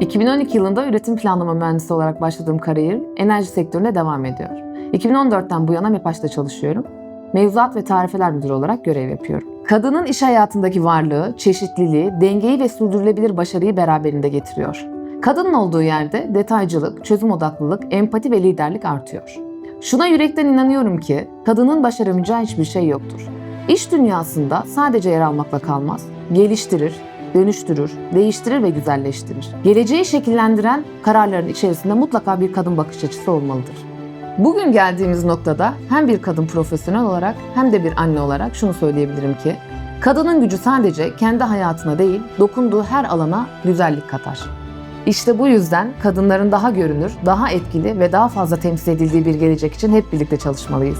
2012 yılında üretim planlama mühendisi olarak başladığım kariyerim enerji sektöründe devam ediyor. 2014'ten bu yana MEPAŞ'ta çalışıyorum. Mevzuat ve tarifeler müdürü olarak görev yapıyorum. Kadının iş hayatındaki varlığı, çeşitliliği, dengeyi ve sürdürülebilir başarıyı beraberinde getiriyor. Kadının olduğu yerde detaycılık, çözüm odaklılık, empati ve liderlik artıyor. Şuna yürekten inanıyorum ki kadının başaramayacağı hiçbir şey yoktur. İş dünyasında sadece yer almakla kalmaz, geliştirir, dönüştürür, değiştirir ve güzelleştirir. Geleceği şekillendiren kararların içerisinde mutlaka bir kadın bakış açısı olmalıdır. Bugün geldiğimiz noktada hem bir kadın profesyonel olarak hem de bir anne olarak şunu söyleyebilirim ki kadının gücü sadece kendi hayatına değil, dokunduğu her alana güzellik katar. İşte bu yüzden kadınların daha görünür, daha etkili ve daha fazla temsil edildiği bir gelecek için hep birlikte çalışmalıyız.